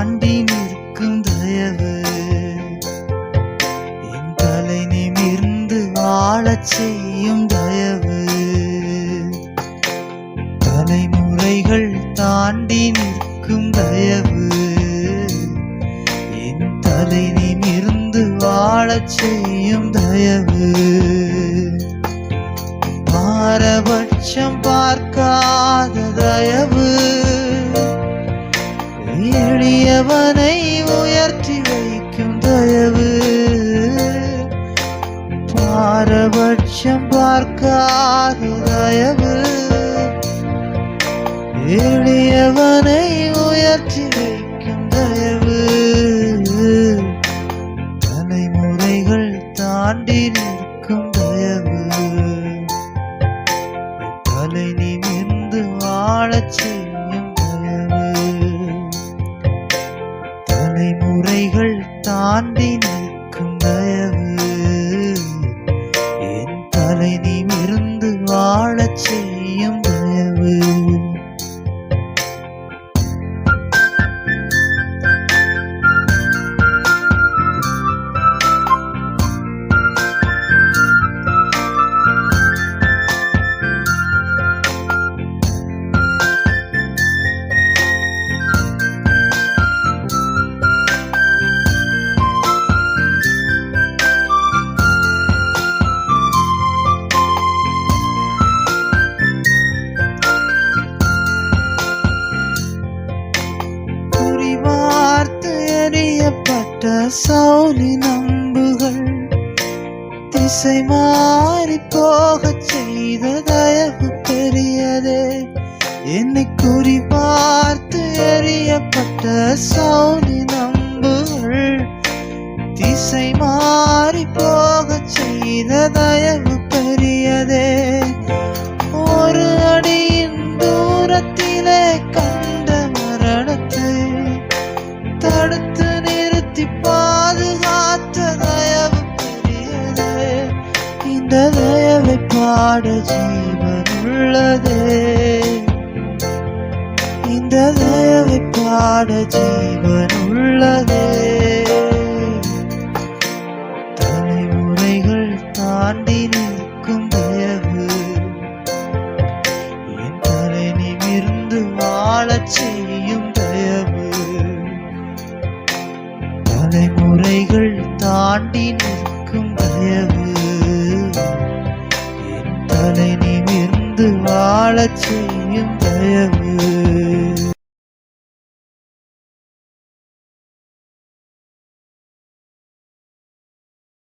தாண்டி நிற்கும் தயவு. என் தலை நிமிர்ந்து வாழச் செய்யும் தயவு. தலைமுறைகள் தாண்டி நிற்கும் தயவு. என் தலை நிமிர்ந்து வாழச் செய்யும் தயவு. பாரபட்சம் பார்க்காத தயவு. எளியவனை உயர்த்தி வைக்கும் தயவு. பாரபட்சம் பார்க்காத தயவு. எளியவனை உயர்த்தி வைக்கும் தயவு. தலைமுறைகள் தாண்டி நிற்கும் தயவு. தலை நிமிர்ந்து வாழச் செய்யும் தலைமுறைகள் தாண்டி நிற்கும் தயவு. என் தலை நிமிர்ந்து வாழச் செய்ய எறியப்பட்ட சௌலி நம்புகள். திசை மாறி போகச் செய்த தயவு பெரியதே. என்னை குறி பார்த்து எறியப்பட்ட சௌலி நம்புகள். திசை மாறி போகச் செய்த தயவு பெரியதே. ஒரு அடியின் தூரத்திலே பாட ஜீவன் இந்த தேவை பாட ஜீவன் தலைமுறைகள் தாண்டி நிற்கும் தேவு. என் தலை நிமிர்ந்து வாழச் செய்யும் தயவு தலைமுறைகள் தாண்டி நிற்கும் தயவு வாழச் செய்யும் தயவு